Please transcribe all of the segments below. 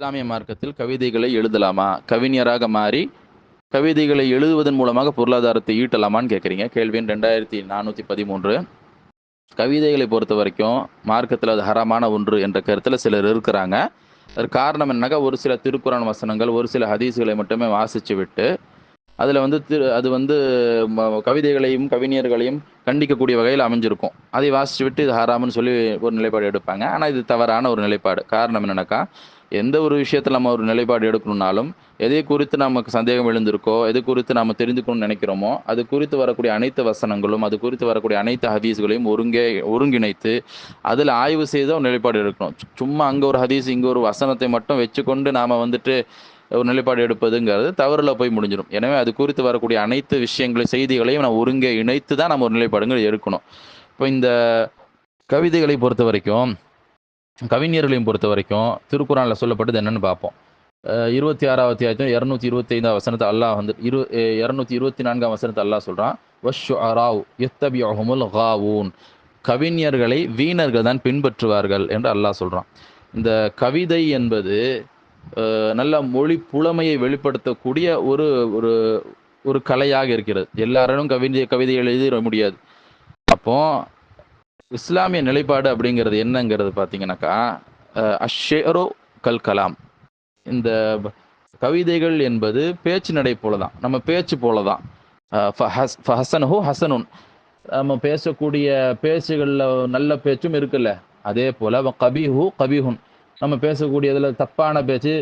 இஸ்லாமிய மார்க்கத்தில் கவிதைகளை எழுதலாமா? கவிஞராக மாறி கவிதைகளை எழுதுவதன் மூலமாக பொருளாதாரத்தை ஈட்டலாமான்னு கேட்குறீங்க கேள்வியின் ரெண்டாயிரத்தி நானூற்றி பதிமூன்று. கவிதைகளை பொறுத்த வரைக்கும் மார்க்கத்தில் அது ஹரமான ஒன்று என்ற கருத்தில் சிலர் இருக்கிறாங்க. அதற்கு காரணம் என்னக்கா ஒரு சில திருக்குறான் வசனங்கள் ஒரு சில ஹதீஸ்களை மட்டுமே வாசித்து விட்டு அதில் வந்து திரு அது வந்து கவிதைகளையும் கவிஞர்களையும் கண்டிக்கக்கூடிய வகையில் அமைஞ்சிருக்கும். அதை வாசித்து விட்டு இது ஹராம்னு சொல்லி ஒரு நிலைப்பாடு எடுப்பாங்க. ஆனால் இது தவறான ஒரு நிலைப்பாடு. காரணம் என்னென்னாக்கா எந்த ஒரு விஷயத்தில் நம்ம ஒரு நிலைப்பாடு எடுக்கணும்னாலும் எதை குறித்து நமக்கு சந்தேகம் எழுந்திருக்கோ எது குறித்து நாம் தெரிஞ்சுக்கணும்னு நினைக்கிறோமோ அது குறித்து வரக்கூடிய அனைத்து வசனங்களும் அது குறித்து வரக்கூடிய அனைத்து ஹதீஸ்களையும் ஒருங்கே ஒருங்கிணைத்து அதில் ஆய்வு செய்து ஒரு நிலைப்பாடு எடுக்கணும். சும்மா அங்கே ஒரு ஹதீஸ் இங்கே ஒரு வசனத்தை மட்டும் வச்சுக்கொண்டு நாம் வந்துட்டு ஒரு நிலைப்பாடு எடுப்பதுங்கிறது தவறில் போய் முடிஞ்சிடும். எனவே அது குறித்து வரக்கூடிய அனைத்து விஷயங்களை செய்திகளையும் நான் ஒருங்கே இணைத்து தான் நம்ம ஒரு நிலைப்பாடுகள் எடுக்கணும். இப்போ இந்த கவிதைகளை பொறுத்த வரைக்கும் கவிஞர்களையும் பொறுத்த வரைக்கும் திருக்குறானில் சொல்லப்பட்டது என்னென்னு பார்ப்போம். இருபத்தி ஆறாவது அத்தியாயத்தையும் இரநூத்தி இருபத்தி ஐந்தாம் வசனத்தை அல்லாஹ் வந்து இரு இரநூத்தி இருபத்தி நான்காம் வசனத்தை அல்லாஹ் சொல்கிறான் வஷு அராவ் எத்தபியஹுமுல் ஹாவூன் கவிஞர்களை வீணர்கள் தான் பின்பற்றுவார்கள் என்று அல்லாஹ் சொல்கிறான் இந்த கவிதை என்பது நல்ல மொழி புலமையை வெளிப்படுத்தக்கூடிய ஒரு ஒரு ஒரு கலையாக இருக்கிறது. எல்லாரும் கவிதை கவிதை எழுதி முடியாது. அப்போ இஸ்லாமிய நிலைப்பாடு அப்படிங்கிறது என்னங்கிறது பார்த்தீங்கன்னாக்கா அஷேரோ கல் கலாம். இந்த கவிதைகள் என்பது பேச்சு நடை போல தான் நம்ம பேச்சு போல தான் ஹசனஹு ஹசனுன். நம்ம பேசக்கூடிய பேச்சுகளில் நல்ல பேச்சும் இருக்குல்ல. அதே போல் கபிஹு கபிஹுன். நம்ம பேசக்கூடியதில் தப்பான பேச்சு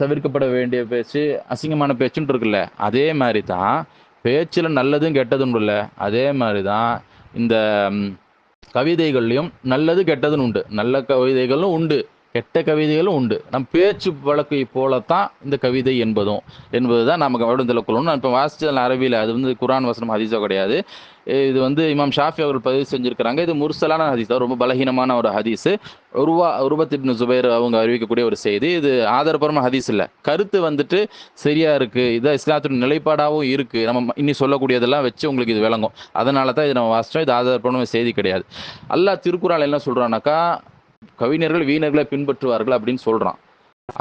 தவிர்க்கப்பட வேண்டிய பேச்சு அசிங்கமான பேச்சுன்னு இருக்குல்ல. அதே மாதிரி தான் பேச்சில் நல்லதும் கெட்டதும் இல்லை அதே மாதிரி தான் இந்த கவிதைகள்லையும் நல்லது கெட்டதுன்னு உண்டு. நல்ல கவிதைகளும் உண்டு. கெட்ட கவிதைகளும் உண்டு. நம் பேச்சு வழக்கை போலத்தான் இந்த கவிதை என்பதும் என்பது தான் நமக்கு வருடத்தில் கொள்ளணும் நான் இப்போ வாசித்ததில் அரபியில் அது வந்து குரான் வசனம் ஹதீஸோ கிடையாது. இது வந்து இமாம் ஷாஃபி அவர்கள் பதிவு செஞ்சிருக்கிறாங்க. இது முர்சலான ஹதீஸ். தான் ரொம்ப பலகீனமான ஒரு ஹதீஸ். உருவா உருபத்திப்னு சுபைர் அவங்க அறிவிக்கக்கூடிய ஒரு செய்தி. இது ஆதாரபூர்வமான ஹதீஸ் இல்லை. கருத்து வந்துட்டு சரியாக இருக்குது இதான் இஸ்லாத்தின் நிலைப்பாடாகவும் இருக்குது நம்ம இனி சொல்லக்கூடியதெல்லாம் வச்சு உங்களுக்கு இது விளங்கும். அதனால தான் இது நம்ம வாசிச்சோம். இது ஆதாரப்பூர்வமான செய்தி கிடையாது. அல்லா திருக்குறால் என்ன சொல்றானாக்கா கவிஞர்கள் வீணர்களை பின்பற்றுவார்கள் அப்படின்னு சொல்றான்.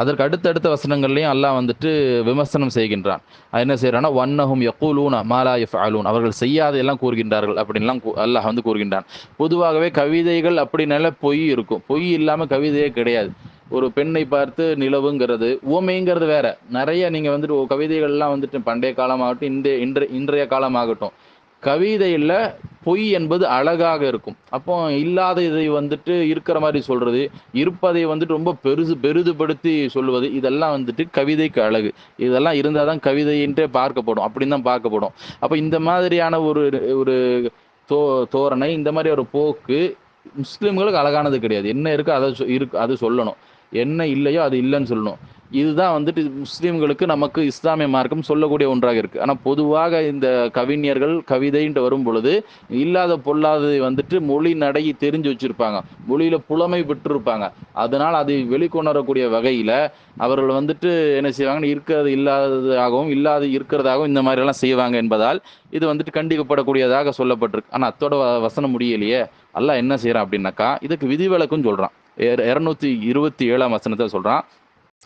அதற்கு அடுத்தடுத்த வசனங்கள்லையும் அல்லாஹ் வந்துட்டு விமர்சனம் செய்கின்றான். அது என்ன செய்கிறான்னா வன்னஹும் யக்கூலூன மாலா அலூன் அவர்கள் செய்யாதையெல்லாம் கூறுகின்றார்கள் அப்படின்லாம் அல்லாஹ் வந்து கூறுகின்றான். பொதுவாகவே கவிதைகள் அப்படின்னால பொய் இருக்கும். பொய் இல்லாம கவிதையே கிடையாது. ஒரு பெண்ணை பார்த்து நிலவுங்கிறது உவமைங்கிறது வேற. நிறைய நீங்க வந்துட்டு கவிதைகள்லாம் வந்துட்டு பண்டைய காலமாகட்டும் இந்த இன்றைய இன்றைய காலமாகட்டும் கவிதையில் பொய் என்பது அழகாக இருக்கும். அப்போ இல்லாத இதை வந்துட்டு இருக்கிற மாதிரி சொல்றது இருப்பதை வந்துட்டு ரொம்ப பெருசு பெரிதுபடுத்தி சொல்லுவது இதெல்லாம் வந்துட்டு கவிதைக்கு அழகு. இதெல்லாம் இருந்தால் தான் கவிதைன்ட்டே பார்க்கப்படும் அப்படின்னு தான் பார்க்கப்படும். அப்போ இந்த மாதிரியான ஒரு ஒரு தோ தோரணை இந்த மாதிரி ஒரு போக்கு முஸ்லிம்களுக்கு அழகானது கிடையாது. என்ன இருக்கோ அதை சொ- இருக்கு அது சொல்லணும். என்ன இல்லையோ அது இல்லைன்னு சொல்லணும். இதுதான் வந்துட்டு முஸ்லீம்களுக்கு நமக்கு இஸ்லாமிய மார்க்கம் சொல்லக்கூடிய ஒன்றாக இருக்கு. ஆனால் பொதுவாக இந்த கவிஞர்கள் கவிதைன்ட்டு வரும் பொழுது இல்லாத பொல்லாததை வந்துட்டு மொழி நடை தெரிஞ்சு வச்சிருப்பாங்க. மொழியில புலமை பெற்றிருப்பாங்க. அதனால் அதை வெளிக்கொணரக்கூடிய வகையில அவர்கள் வந்துட்டு என்ன செய்வாங்கன்னு இருக்கிறது இல்லாததாகவும் இல்லாத இருக்கிறதாகவும் இந்த மாதிரி எல்லாம் செய்வாங்க என்பதால் இது வந்துட்டு கண்டிக்கப்படக்கூடியதாக சொல்லப்பட்டிருக்கு. ஆனால் அத்தோட வ- வசனம் முடியலையே. அல்லாஹ் என்ன செய்யறான் அப்படின்னாக்கா இதுக்கு விதிவிலக்கும் சொல்றான். இர- இருநூத்தி இருபத்தி ஏழாம் வசனத்தை சொல்றான்.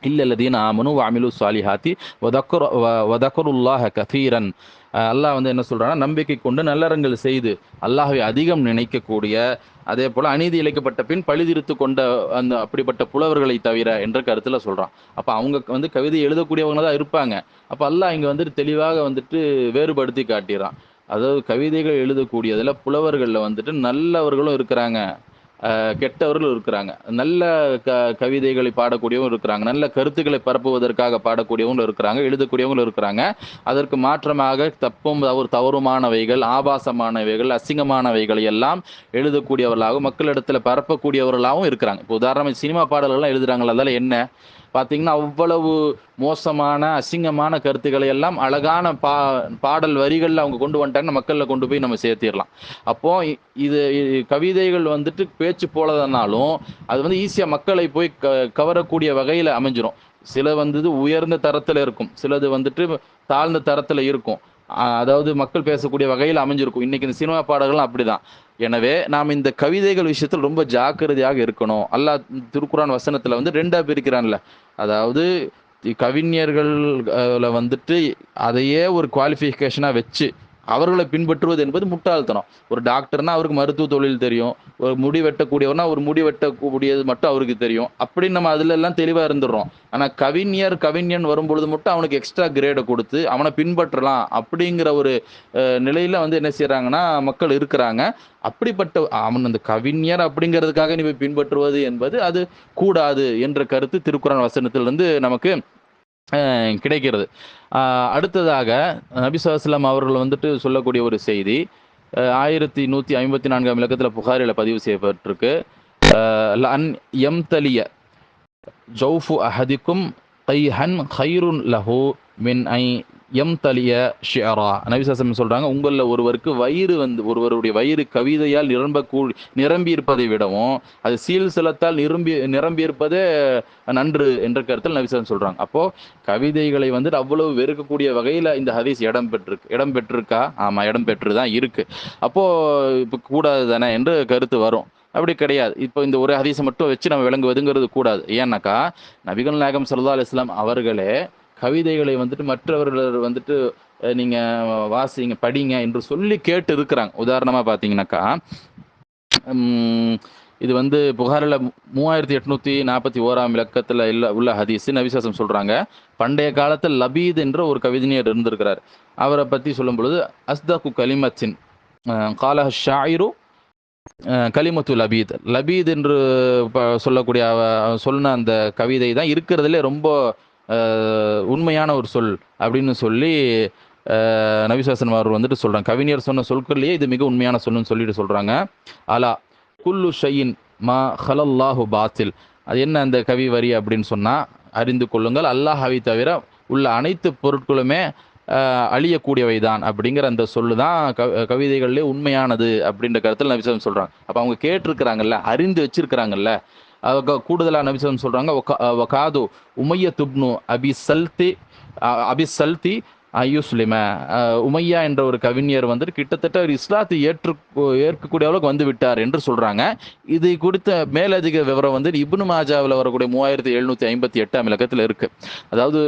இல்லல்லதீன் ஆமனு வாமிலு சாலிஹாத்தி வதக்கரு வதக்கருல்லாஹ கதீரன் அல்லாஹ் வந்து என்ன சொல்கிறான்னா நம்பிக்கை கொண்டு நல்லறங்கள் செய்து அல்லாஹை அதிகம் நினைக்கக்கூடிய அதே போல் அநீதி இழைக்கப்பட்ட பின் பழுதிருத்து கொண்ட அந்த அப்படிப்பட்ட புலவர்களை தவிர என்ற கருத்தில் சொல்கிறான் அப்போ அவங்க வந்து கவிதை எழுதக்கூடியவங்க தான் இருப்பாங்க. அப்போ அல்லாஹ் இங்கே வந்துட்டு தெளிவாக வந்துட்டு வேறுபடுத்தி காட்டிடுறான் அதாவது கவிதைகள் எழுதக்கூடியதில் புலவர்களில் வந்துட்டு நல்லவர்களும் இருக்கிறாங்க. கெட்டவர்கள் கெட்டவர்களும் இருக்கிறாங்க. நல்ல க கவிதைகளை பாடக்கூடியவங்க இருக்கிறாங்க. நல்ல கருத்துக்களை பரப்புவதற்காக பாடக்கூடியவங்களும் இருக்கிறாங்க. எழுதக்கூடியவங்களும் இருக்கிறாங்க. அதற்கு மாற்றமாக தப்பும் ஒரு தவறுமானவைகள் ஆபாசமானவைகள் அசிங்கமானவைகளை எல்லாம் எழுதக்கூடியவர்களாகவும் மக்களிடத்தில் பரப்பக்கூடியவர்களாகவும் இருக்கிறாங்க. இப்போ உதாரணமாக சினிமா பாடல்கள்லாம் எழுதுறாங்களா அதில் என்ன? பார்த்தீங்கன்னா அவ்வளவு மோசமான அசிங்கமான கருத்துக்களை எல்லாம் அழகான பா பாடல் வரிகளில் அவங்க கொண்டு வந்துட்டாங்கன்னா மக்களில் கொண்டு போய் நம்ம சேர்த்திடலாம். அப்போ இது கவிதைகள் வந்துட்டு பேச்சு போலதனாலும் அது வந்து ஈஸியாக மக்களை போய் க கவரக்கூடிய வகையில் அமைஞ்சிரும். சில வந்து உயர்ந்த தரத்தில் இருக்கும். சிலது வந்துட்டு தாழ்ந்த தரத்தில் இருக்கும். அதாவது மக்கள் பேசக்கூடிய வகையில் அமைஞ்சிருக்கும். இன்னைக்கு இந்த சினிமா பாடல்கள்லாம் அப்படிதான். எனவே நாம் இந்த கவிதைகள் விஷயத்தில் ரொம்ப ஜாக்கிரதையாக இருக்கணும். அல்லாஹ் திருக்குறான் வசனத்துல வந்து ரெண்டா பிரிக்கிறான்ல. அதாவது கவிஞர்கள் வந்துட்டு அதையே ஒரு குவாலிஃபிகேஷனாக வச்சு அவர்களை பின்பற்றுவது என்பது முட்டாள்தனம். ஒரு டாக்டர்னா அவருக்கு மருத்துவ தொழில் தெரியும். ஒரு முடி வெட்டக்கூடியவர்னா ஒரு முடி வெட்டக்கூடியது மட்டும் அவருக்கு தெரியும். அப்படின்னு நம்ம அதுல எல்லாம் தெளிவாக இருந்துடுறோம். ஆனால் கவிஞர் கவிஞன் வரும்பொழுது மட்டும் அவனுக்கு எக்ஸ்ட்ரா கிரேடை கொடுத்து அவனை பின்பற்றலாம் அப்படிங்கிற ஒரு நிலையில வந்து என்ன செய்யறாங்கன்னா மக்கள் இருக்கிறாங்க. அப்படிப்பட்ட அவன் அந்த கவிஞர் அப்படிங்கிறதுக்காக நீ போய் பின்பற்றுவது என்பது அது கூடாது என்ற கருத்து திருக்குறள் வசனத்திலிருந்து நமக்கு கிடைக்கிறது. அடுத்ததாக நபி அவர்கள் வந்துட்டு சொல்லக்கூடிய ஒரு செய்தி ஆயிரத்தி நூற்றி ஐம்பத்தி நான்காம் இலக்கத்தில் புகாரில் பதிவு செய்யப்பட்டிருக்கு. லன் எம் தலிய ஜவுஃபு அஹதிக்கும் கைஹன் ஹைருன் லஹு மின் ஐ எம் தலிய ஷியரா நபிசாசம் சொல்கிறாங்க உங்களில் ஒருவருக்கு வயிறு வந்து ஒருவருடைய வயிறு கவிதையால் நிரம்ப கூ நிரம்பி இருப்பதை விடவும் அது சீல் சிலத்தால் நிரம்பி நிரம்பி இருப்பதே நன்று என்ற கருத்தில் நபிசாசம் சொல்கிறாங்க அப்போது கவிதைகளை வந்து அவ்வளவு வெறுக்கக்கூடிய வகையில் இந்த ஹதீஸ் இடம் பெற்றிருக்கு இடம் பெற்றிருக்கா? ஆமாம் இடம் பெற்று தான் இருக்குது அப்போது இப்போ கூடாது தானே என்று கருத்து வரும். அப்படி கிடையாது. இப்போ இந்த ஒரு ஹதீஸை மட்டும் வச்சு நம்ம விளங்குவதுங்கிறது கூடாது. ஏன்னாக்கா நபிகள் நாயகம் சல்லா அலுவலாம் அவர்களே கவிதைகளை வந்துட்டு மற்றவர்கள் வந்துட்டு நீங்கள் நீங்க வாசிங்க படிங்க என்று சொல்லி கேட்டு இருக்கிறாங்க உதாரணமா பார்த்தீங்கன்னாக்கா இது வந்து புகாரில் மூவாயிரத்தி எட்நூத்தி நாற்பத்தி ஓராம் இலக்கத்தில் இல்லை உள்ள ஹதீஸ் நவிசாசம் சொல்றாங்க. பண்டைய காலத்தில் லபீத் என்ற ஒரு கவிஞர் இருந்திருக்கிறார். அவரை பற்றி சொல்லும் பொழுது அஸ்தகு கலிமத்தின் காலஹ ஷாயிரு கலிமத்து லபீத். லபீத் என்று ப- சொல்லக்கூடிய சொன்ன அந்த கவிதை தான். இருக்கிறதுலே ரொம்ப உண்மையான ஒரு சொல் அப்படின்னு சொல்லி அஹ், நபிசாசன் அவர் வந்துட்டு சொல்கிறாங்க கவிஞர் சொன்ன சொற்கள்லேயே இது மிக உண்மையான சொல்லுன்னு சொல்லிட்டு சொல்கிறாங்க அலா குல்லு ஷையின் மா ஹலல்லாஹு பாத்தில். அது என்ன அந்த கவி வரி அப்படின்னு சொன்னால் அறிந்து கொள்ளுங்கள் அல்லாஹாவை தவிர உள்ள அனைத்து பொருட்களுமே அழியக்கூடியவை தான் அப்படிங்கிற அந்த சொல்லு தான் க கவிதைகள்லேயே உண்மையானது அப்படின்ற கருத்தில் நபிசம் சொல்கிறாங்க அப்போ அவங்க கேட்டிருக்கிறாங்கல்ல அறிந்து வச்சிருக்கிறாங்கல்ல கூடுதலாக நபிசம் சொல்றாங்க. வகாது உமைய துப்னு அபி சல்தி அபி சல்தி ஐயுஸ்லிம உமையா என்ற ஒரு கவிஞர் வந்துட்டு கிட்டத்தட்ட ஒரு இஸ்லாத்தை ஏற்று ஏற்கக்கூடிய அளவுக்கு வந்து விட்டார் என்று சொல்றாங்க. இது குறித்த மேலதிக விவரம் வந்து இப்னு மாஜாவில் வரக்கூடிய மூவாயிரத்தி எழுநூத்தி ஐம்பத்தி எட்டாம் இலக்கத்தில் இருக்கு. அதாவது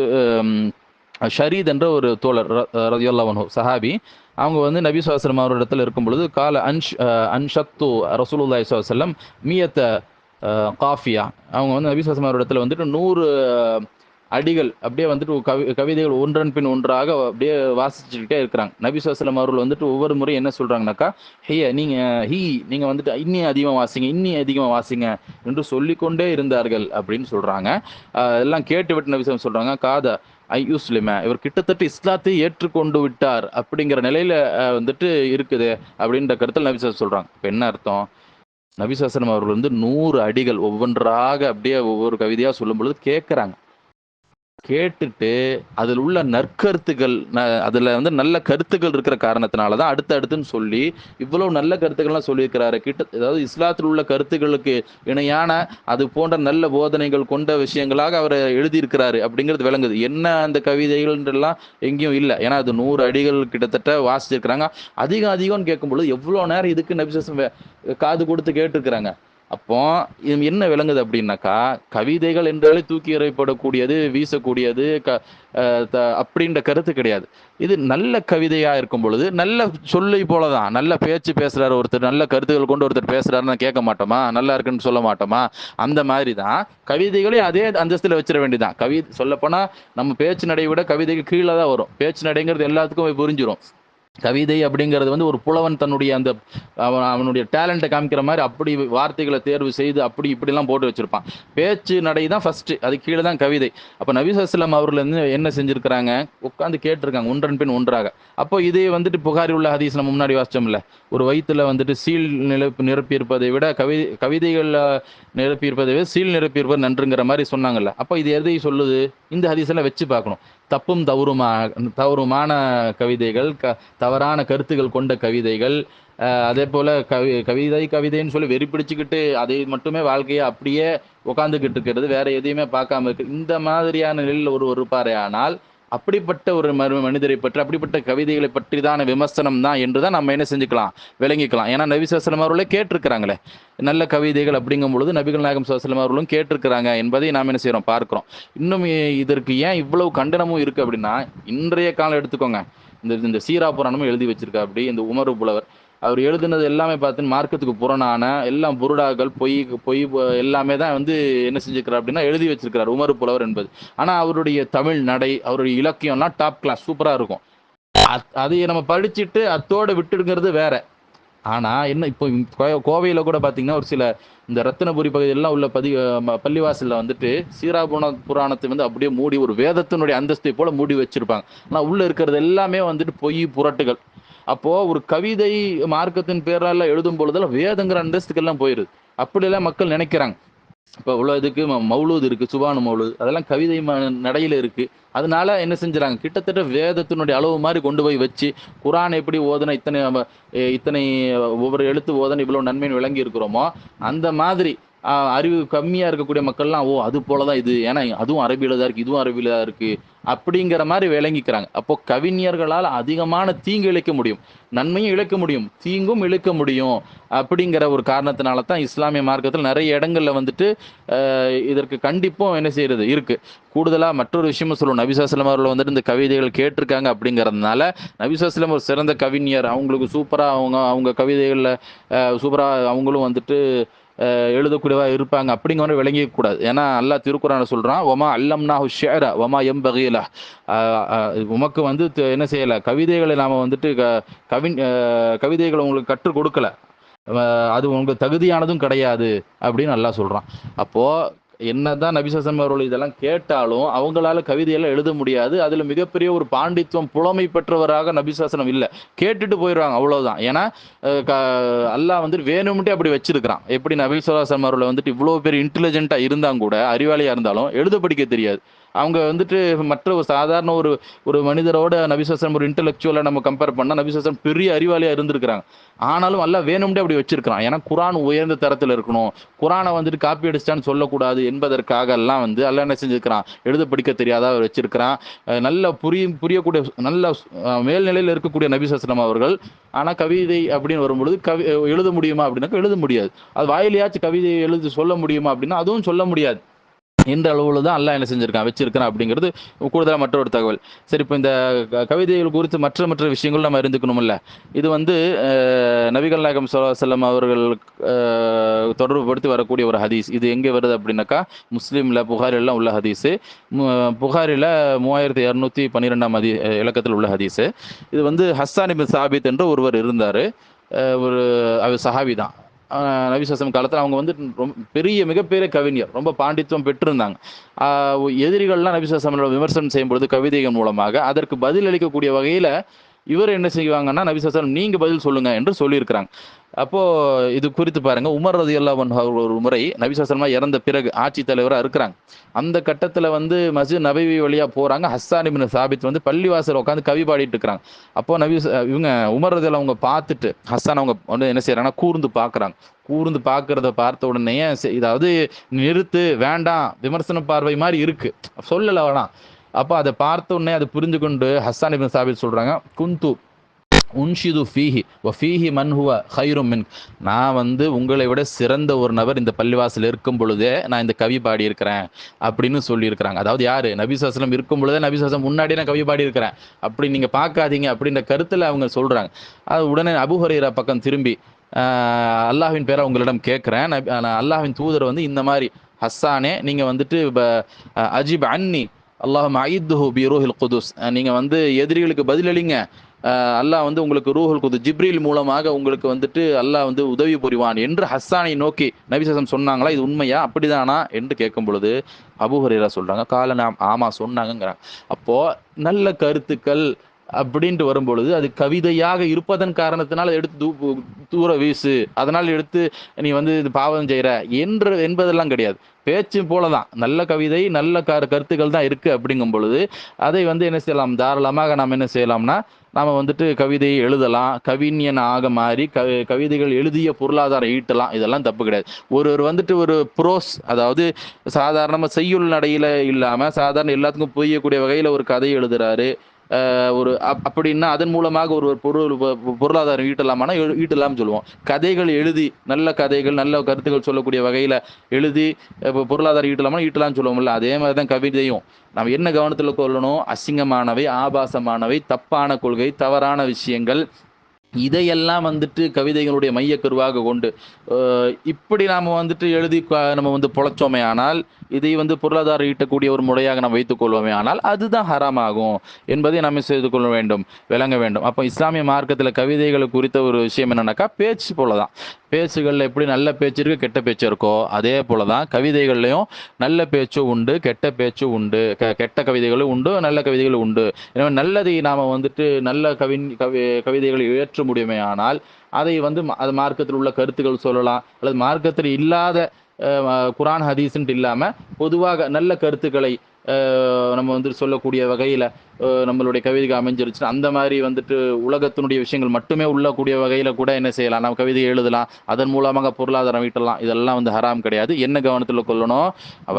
ஷரீத் என்ற ஒரு தோழர் ரதியுல்லாவனு சஹாபி அவங்க வந்து நபி சுவாசலம் அவரிடத்தில் இருக்கும் பொழுது கால அன்ஷ் அன்ஷத்து ரசூலுல்லாய் வஸல்லம் மியத்தை காஃபியா? அவங்க வந்து நபி சுவாசலம் அவரிடத்தில் வந்துட்டு நூறு அடிகள் அப்படியே வந்துட்டு கவி கவிதைகள் ஒன்றன் பின் ஒன்றாக அப்படியே வாசிச்சுக்கிட்டே இருக்கிறாங்க. நபி சுவாசலம் அவர்கள் வந்துட்டு ஒவ்வொரு முறையும் என்ன சொல்கிறாங்கனாக்கா ஹைய நீங்கள் ஹீ நீங்கள் வந்துட்டு இன்னி அதிகமாக வாசிங்க இன்னி அதிகமாக வாசிங்க என்று சொல்லிக்கொண்டே இருந்தார்கள் அப்படின்னு சொல்கிறாங்க அதெல்லாம் எல்லாம் கேட்டுவிட்டு நபி சொல்கிறாங்க சொல்றாங்க காதா ஐ யூஸ்லிம இவர் கிட்டத்தட்ட இஸ்லாத்தை ஏற்றுக்கொண்டு விட்டார் அப்படிங்கிற நிலையில் வந்துட்டு இருக்குது அப்படின்ற கருத்தில் நபிசாசம் சொல்கிறாங்க இப்போ என்ன அர்த்தம்? நபிசாசனம் அவர்கள் வந்து நூறு அடிகள் ஒவ்வொன்றாக அப்படியே ஒவ்வொரு கவிதையாக சொல்லும் பொழுது கேட்குறாங்க. கேட்டுட்டு அதில் உள்ள நற்கருத்துக்கள் ந- வந்து நல்ல கருத்துக்கள் இருக்கிற காரணத்தினால தான் அடுத்து அடுத்துன்னு சொல்லி இவ்வளவு நல்ல கருத்துக்கள்லாம் சொல்லியிருக்கிறாரு. கிட்ட அதாவது இஸ்லாத்தில் உள்ள கருத்துக்களுக்கு இணையான அது போன்ற நல்ல போதனைகள் கொண்ட விஷயங்களாக அவர் எழுதியிருக்கிறாரு அப்படிங்கிறது விளங்குது. என்ன அந்த கவிதைகள்ன்றெல்லாம் எங்கேயும் இல்லை. ஏன்னா அது நூறு அடிகள் கிட்டத்தட்ட வாசிச்சிருக்கிறாங்க. அதிகம் அதிகம்னு கேட்கும் பொழுது எவ்வளோ நேரம் இதுக்கு நபிசம் காது கொடுத்து கேட்டிருக்கிறாங்க. அப்போ இது என்ன விளங்குது அப்படின்னாக்கா கவிதைகள் என்றாலே தூக்கி எறியப்படக்கூடியது வீசக்கூடியது க த- அப்படின்ற கருத்து கிடையாது. இது நல்ல கவிதையா இருக்கும் பொழுது நல்ல சொல்லை போலதான். நல்ல பேச்சு பேசுறாரு ஒருத்தர் நல்ல கருத்துக்கள் கொண்டு ஒருத்தர் பேசுறாருன்னு கேட்க மாட்டோமா? நல்லா இருக்குன்னு சொல்ல மாட்டோமா? அந்த மாதிரி தான் கவிதைகளே அதே அந்தஸ்தில் வச்சிட வேண்டியதான் கவி சொல்லப்போனா நம்ம பேச்சு நடையை விட கவிதைக்கு கீழே தான் வரும். பேச்சு நடைங்கிறது எல்லாத்துக்கும் போய் கவிதை அப்படிங்கிறது வந்து ஒரு புலவன் தன்னுடைய அந்த அவன் அவனுடைய டேலண்ட்டை காமிக்கிற மாதிரி அப்படி வார்த்தைகளை தேர்வு செய்து அப்படி இப்படிலாம் போட்டு வச்சிருப்பான். பேச்சு நடை தான் ஃபர்ஸ்ட் அது கீழே தான் கவிதை. அப்போ நபிசல்லாம் அவர்கள் வந்து என்ன செஞ்சிருக்கிறாங்க? உட்காந்து கேட்டிருக்காங்க ஒன்றன் பின் ஒன்றாக. அப்போ இதே வந்துட்டு புகாரி உள்ள ஹதீஸ் நம்ம முன்னாடி வாசிச்சோம்ல ஒரு வயிற்றுல வந்துட்டு சீல் நிரப்பி நிரப்பியிருப்பதை விட கவி கவிதைகளில் நிரப்பியிருப்பதை விட சீல் நிரப்பியிருப்பது நன்றுங்கிற மாதிரி சொன்னாங்கல்ல. அப்போ இது எதை சொல்லுது? இந்த ஹதீஸெல்லாம் வச்சு பார்க்கணும். தப்பும் தவறுமா தவறுமான கவிதைகள் க தவறான கருத்துக்கள் கொண்ட கவிதைகள் அதே போல் கவி கவிதை கவிதைன்னு சொல்லி வெறி பிடிச்சிக்கிட்டு அதை மட்டுமே வாழ்க்கையை அப்படியே உட்காந்துக்கிட்டு இருக்கிறது வேற எதையுமே பார்க்காம இருக்கு. இந்த மாதிரியான நிலையில் ஒரு இருப்பாரே ஆனால் அப்படிப்பட்ட ஒரு மனிதரை பற்றி அப்படிப்பட்ட கவிதைகளை பற்றி தான் விமர்சனம் தான் என்று தான் நம்ம என்ன செஞ்சுக்கலாம்? விளங்கிக்கலாம். ஏன்னா நபி சாஸ்லம் அவர்களே கேட்டிருக்கிறாங்களே. நல்ல கவிதைகள் அப்படிங்கும் பொழுது நபிகள் நாயகம் சுவாசலம் அவர்களும் கேட்டிருக்கிறாங்க என்பதை நாம் என்ன செய்கிறோம் பார்க்குறோம். இன்னும் இதற்கு ஏன் இவ்வளவு கண்டனமும் இருக்குது அப்படின்னா இன்றைய காலம் எடுத்துக்கோங்க. இந்த இந்த சீரா புராணமும் எழுதி வச்சிருக்கா அப்படி இந்த உமர் புலவர் அவர் எழுதுனது எல்லாமே பார்த்தீங்கன்னா மார்க்கத்துக்கு புறணான எல்லாம் புருடாக்கள் பொய் பொய் எல்லாமே தான் வந்து என்ன செஞ்சுக்கிறார் அப்படின்னா எழுதி வச்சிருக்கிறார் உமர் புலவர் என்பது. ஆனால் அவருடைய தமிழ் நடை அவருடைய இலக்கியம்லாம் டாப் கிளாஸ் சூப்பராக இருக்கும். அத்- அதை நம்ம படிச்சுட்டு அத்தோட விட்டுடுங்கிறது வேற. ஆனால் என்ன இப்போ கோவையில் கோவையில கூட பார்த்தீங்கன்னா ஒரு சில இந்த ரத்தினபுரி பகுதியெல்லாம் உள்ள பதி பள்ளிவாசலில் பள்ளிவாசல்ல வந்துட்டு சீராபுண புராணத்தை வந்து அப்படியே மூடி ஒரு வேதத்தினுடைய அந்தஸ்தை போல மூடி வச்சிருப்பாங்க. ஆனால் உள்ள இருக்கிறது எல்லாமே வந்துட்டு பொய் புரட்டுகள். அப்போ ஒரு கவிதை மார்க்கத்தின் பேரால எழுதும் பொழுதெல்லாம் வேதங்கிற அந்தஸ்துக்கெல்லாம் போயிருது. அப்படிலாம் மக்கள் நினைக்கிறாங்க. இப்போ இவ்வளோ இதுக்கு ம- மௌலூத் இருக்கு சுபானு மௌலூது அதெல்லாம் கவிதை ம நடையில இருக்கு. அதனால என்ன செஞ்சுறாங்க? கிட்டத்தட்ட வேதத்தினுடைய அளவு மாதிரி கொண்டு போய் வச்சு குரான் எப்படி ஓதுனா இத்தனை இத்தனை ஒவ்வொரு எழுத்து ஓதனை இவ்வளோ நன்மைன்னு விளங்கி இருக்கிறோமோ அந்த மாதிரி அறிவு கம்மியாக இருக்கக்கூடிய மக்கள்லாம் ஓ அது போல தான் இது. ஏன்னா அதுவும் அரபியில் தான் இருக்குது இதுவும் அரபியில் தான் இருக்குது அப்படிங்கிற மாதிரி விளங்கிக்கிறாங்க. அப்போ கவிஞர்களால் அதிகமான தீங்கு இழைக்க முடியும். நன்மையும் இழைக்க முடியும். தீங்கும் இழுக்க முடியும் அப்படிங்கிற ஒரு காரணத்தினால தான் இஸ்லாமிய மார்க்கத்தில் நிறைய இடங்கள்ல வந்துட்டு இதற்கு கண்டிப்பும் என்ன செய்யறது? இருக்கு. கூடுதலாக மற்றொரு விஷயமும் சொல்லுவோம். நபிசாஸ்லம் அவர்கள் வந்துட்டு இந்த கவிதைகள் கேட்டிருக்காங்க அப்படிங்கிறதுனால நபிசாஸ்லம் ஒரு சிறந்த கவிஞர். அவங்களுக்கு சூப்பராக அவங்க அவங்க கவிதைகளில் சூப்பராக அவங்களும் வந்துட்டு எழுதக்கூடியவா இருப்பாங்க அப்படிங்கிற மாதிரி விளங்கிக்க கூடாது. ஏன்னா அல்லாஹ் திருக்குறான சொல்றான் ஒமா அல்லம்னா ஷேரா ஒமா எம் பகையில உமக்கு வந்து என்ன செய்யல கவிதைகளை நாம வந்துட்டு க- கவி கவிதைகளை உங்களுக்கு கற்றுக் கொடுக்கல. அது உங்களுக்கு தகுதியானதும் கிடையாது அப்படின்னு நல்லா சொல்கிறான் அப்போது என்னதான் நபிசாசம் அவர்கள் இதெல்லாம் கேட்டாலும் அவங்களால கவிதையெல்லாம் எழுத முடியாது. அதுல மிகப்பெரிய ஒரு பாண்டித்துவம் புலமை பெற்றவராக நபிசாசனம் இல்லை. கேட்டுட்டு போயிடுவாங்க அவ்வளவுதான். ஏன்னா க- அல்லாஹ் வந்துட்டு வேணும்ட்டே அப்படி வச்சிருக்கிறான். எப்படி நபிசுல்லாசம் அவர்களை வந்துட்டு இவ்வளோ பேர் இன்டெலிஜென்ட்டா இருந்தாங்க கூட அறிவாளியா இருந்தாலும் எழுத படிக்க தெரியாது. அவங்க வந்துட்டு மற்ற ஒரு சாதாரண ஒரு ஒரு மனிதரோட நபிசாசனம் ஒரு இன்டெலெக்சுவலாக நம்ம கம்பேர் பண்ணால் நபிசாசனம் பெரிய அறிவாளியாக இருந்திருக்கிறாங்க. ஆனாலும் எல்லாம் வேணும்டே அப்படி வச்சிருக்கிறான். ஏன்னா குரான் உயர்ந்த தரத்தில் இருக்கணும். குரானை வந்துட்டு காப்பி அடிச்சிட்டான்னு சொல்லக்கூடாது என்பதற்காக எல்லாம் வந்து எல்லாம் என்ன செஞ்சுருக்கிறான்? எழுத படிக்க தெரியாதா அவர் வச்சிருக்கிறான் நல்ல புரியும் புரியக்கூடிய நல்ல மேல்நிலையில் இருக்கக்கூடிய நபிசாசனம் அவர்கள். ஆனால் கவிதை அப்படின்னு வரும்பொழுது கவி எழுத முடியுமா அப்படின்னாக்கா எழுத முடியாது. அது வாயிலையாச்சும் கவிதை எழுதி சொல்ல முடியுமா அப்படின்னா அதுவும் சொல்ல முடியாது. என்ற அளவில் தான் அல்லா என்ன செஞ்சிருக்கான் வச்சிருக்கான் அப்படிங்கிறது கூடுதலாக மற்றொரு தகவல். சரி இப்போ இந்த க- கவிதைகள் குறித்து மற்ற மற்ற விஷயங்கள் நம்ம அறிந்துக்கணும்ல. இது வந்து நபிகள் நாயகம் செல்லம் அவர்கள் தொடர்புபடுத்தி வரக்கூடிய ஒரு ஹதீஸ். இது எங்கே வருது அப்படின்னாக்கா முஸ்லீமில் புகாரிலாம் உள்ள ஹதீஸு. புகாரில் மூவாயிரத்தி இரநூத்தி பன்னிரெண்டாம் ஹதி இலக்கத்தில் உள்ள ஹதீஸு. இது வந்து ஹஸ்தானிபின் சாபித் என்று ஒருவர் இருந்தார். ஒரு அவர் சஹாபி தான். ஆஹ் காலத்தில் அவங்க வந்து ரொம்ப பெரிய மிகப்பெரிய கவிஞர். ரொம்ப பாண்டித்துவம் பெற்றிருந்தாங்க. எதிரிகள்லாம் நபிசாசமோட விமர்சனம் செய்யும்பொழுது கவிதைகள் மூலமாக அதற்கு பதில் அளிக்கக்கூடிய வகையில் இவர் என்ன செய்வாங்கன்னா நபிசாசம் நீங்க பதில் சொல்லுங்க என்று சொல்லியிருக்கிறாங்க. அப்போ இது குறித்து பாருங்க. உமர் ரதி ஒரு முறை நபிசாசனமா இறந்த பிறகு ஆட்சி தலைவராக இருக்கிறாங்க. அந்த கட்டத்தில் வந்து மஸ்ஜித் நபிவி வழியா போறாங்க. ஹஸ்ஸான் இப்னு சாபித் வந்து பள்ளிவாசல் உட்காந்து கவி பாடிட்டு இருக்கிறாங்க. அப்போ நபி இவங்க உமர் ரதி அவங்க பார்த்துட்டு ஹஸ்தான் அவங்க வந்து என்ன செய்யறாங்கன்னா கூர்ந்து பார்க்குறாங்க. கூர்ந்து பார்க்கறத பார்த்த உடனே இதாவது நிறுத்து வேண்டாம் விமர்சன பார்வை மாதிரி இருக்கு. சொல்லல வேணாம் அப்போ அதை பார்த்த உடனே அதை புரிஞ்சு கொண்டு ஹஸ்ஸான் இபின் சாபித் சொல்கிறாங்க குந்து உன்ஷிது ஃபீஹி வ ஃபீஹி மன்ஹுவ ஹைரும் மின் நான் வந்து உங்களை விட சிறந்த ஒரு நபர் இந்த பள்ளிவாசல் இருக்கும் பொழுதே நான் இந்த கவி பாடியிருக்கிறேன் அப்படின்னு சொல்லியிருக்கிறாங்க. அதாவது யார்? நபிசாசலம் இருக்கும் பொழுதே நபிசாசம் முன்னாடியே நான் கவி பாடியிருக்கிறேன். அப்படி நீங்கள் பார்க்காதீங்க அப்படின்ற கருத்தில் அவங்க சொல்கிறாங்க அது உடனே அபு பக்கம் திரும்பி அல்லாஹின் பேரை உங்களிடம் கேட்குறேன். அல்லாஹின் தூதர் வந்து இந்த மாதிரி ஹஸ்ஸானே நீங்கள் வந்துட்டு இப்போ அஜிப் அன்னி அல்லாஹ் மயித்துஹு பி ரூஹில் குதுஸ். நீங்கள் வந்து எதிரிகளுக்கு பதிலளிங்க. அல்லாஹ் வந்து உங்களுக்கு ரூஹுல் குது ஜிப்ரில் மூலமாக உங்களுக்கு வந்துட்டு அல்லாஹ் வந்து உதவி புரிவான் என்று ஹஸ்ஸானை நோக்கி நபிசசம் சொன்னாங்களா? இது உண்மையா? அப்படிதானா? என்று கேட்கும் பொழுது அபுஹரீரா சொல்கிறாங்க சொல்றாங்க கால நாம் ஆமா சொன்னாங்கங்கிறாங்க. அப்போது நல்ல கருத்துக்கள் அப்படின்ட்டு வரும்பொழுது அது கவிதையாக இருப்பதன் காரணத்தினால் எடுத்து தூ தூர வீசு. அதனால் எடுத்து நீ வந்து இது பாவம் செய்கிற என்று என்பதெல்லாம் கிடையாது. பேச்சு போல தான் நல்ல கவிதை நல்ல க கருத்துக்கள் தான் இருக்குது அப்படிங்கும் பொழுது அதை வந்து என்ன செய்யலாம்? தாராளமாக நாம் என்ன செய்யலாம்னா நாம் வந்துட்டு கவிதையை எழுதலாம். கவிஞன் ஆக மாறி க கவிதைகள் எழுதிய பொருளாதாரம் ஈட்டலாம். இதெல்லாம் தப்பு கிடையாது. ஒருவர் வந்துட்டு ஒரு ப்ரோஸ் அதாவது சாதாரணமாக செய்யுள் நடையில் இல்லாமல் சாதாரண எல்லாத்துக்கும் புரியக்கூடிய வகையில் ஒரு கதை எழுதுறாரு. ஒரு அப் அப்படின்னா அதன் மூலமாக ஒரு ஒரு பொருள் பொ- பொருளாதாரம் ஈட்டலாமானா ஈட்டலாம்னு சொல்லுவோம். கதைகள் எழுதி நல்ல கதைகள் நல்ல கருத்துக்கள் சொல்லக்கூடிய வகையில் எழுதி இப்போ பொருளாதாரம் ஈட்டலாமா ஈட்டலாம்னு சொல்லுவோம்ல. அதே மாதிரி தான் கவிதையும். நம்ம என்ன கவனத்தில் கொள்ளணும்? அசிங்கமானவை ஆபாசமானவை தப்பான கொள்கை தவறான விஷயங்கள் இதையெல்லாம் வந்துட்டு கவிதைகளுடைய மையக்கருவாக கொண்டு இப்படி நாம் வந்துட்டு எழுதி நம்ம வந்து பொழைச்சோமே ஆனால் இதை வந்து பொருளாதாரம் ஈட்டக்கூடிய ஒரு முறையாக நாம் வைத்துக்கொள்வோமே ஆனால் அதுதான் ஹராமாகும் என்பதை நம்ம செய்து கொள்ள வேண்டும் விளங்க வேண்டும். அப்போ இஸ்லாமிய மார்க்கத்தில் கவிதைகளை குறித்த ஒரு விஷயம் என்னன்னாக்கா பேச்சு போல தான் பேச்சுகளில் எப்படி நல்ல பேச்சு இருக்கு கெட்ட பேச்சு இருக்கோ அதே போல தான் கவிதைகள்லையும் நல்ல பேச்சும் உண்டு கெட்ட பேச்சும் உண்டு கெ- கெட்ட கவிதைகளும் உண்டு நல்ல கவிதைகளும் உண்டு. எனவே நல்லதை நாம் வந்துட்டு நல்ல கவி கவி கவிதைகளை ஏற்றும் முடியுமே ஆனால் அதை வந்து அது மார்க்கத்தில் உள்ள கருத்துக்கள் சொல்லலாம் அல்லது மார்க்கத்தில் இல்லாத குரான் ஹதீஸ்ன்ட்டு இல்லாமல் பொதுவாக நல்ல கருத்துக்களை நம்ம வந்து சொல்லக்கூடிய வகையில் நம்மளுடைய கவிதைக்கு அமைஞ்சிருச்சுன்னா அந்த மாதிரி வந்துட்டு உலகத்தினுடைய விஷயங்கள் மட்டுமே உள்ளக்கூடிய வகையில் கூட என்ன செய்யலாம்? நம்ம கவிதை எழுதலாம் அதன் மூலமாக பொருளாதாரம் ஈட்டலாம் இதெல்லாம் வந்து ஹராம் கிடையாது. என்ன கவனத்தில் கொள்ளணும்?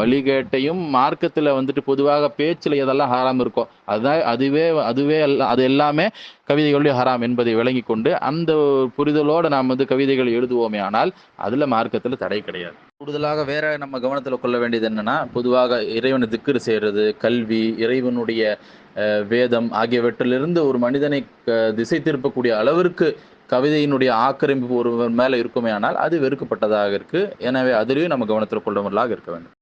வழிகேட்டையும் மார்க்கத்தில் வந்துட்டு பொதுவாக பேச்சில் எதெல்லாம் ஹராம் இருக்கோ அதுதான் அதுவே அதுவே எல்லாம் அது எல்லாமே கவிதைகளுடைய ஹராம் என்பதை விளங்கி கொண்டு அந்த புரிதலோடு நாம் வந்து கவிதைகள் எழுதுவோமே ஆனால் அதில் மார்க்கத்தில் தடை கிடையாது. கூடுதலாக வேற நம்ம கவனத்தில் கொள்ள வேண்டியது என்னன்னா பொதுவாக இறைவனை திக்ரு செய்கிறது கல்வி இறைவனுடைய வேதம் ஆகியவற்றிலிருந்து ஒரு மனிதனை திசை திருப்பக்கூடிய அளவிற்கு கவிதையினுடைய ஆக்கிரமிப்பு ஒருவர் மேலே இருக்குமே ஆனால் அது வெறுக்கப்பட்டதாக இருக்கு. எனவே அதிலேயும் நம்ம கவனத்தில் கொள்ளுவதாக இருக்க வேண்டும்.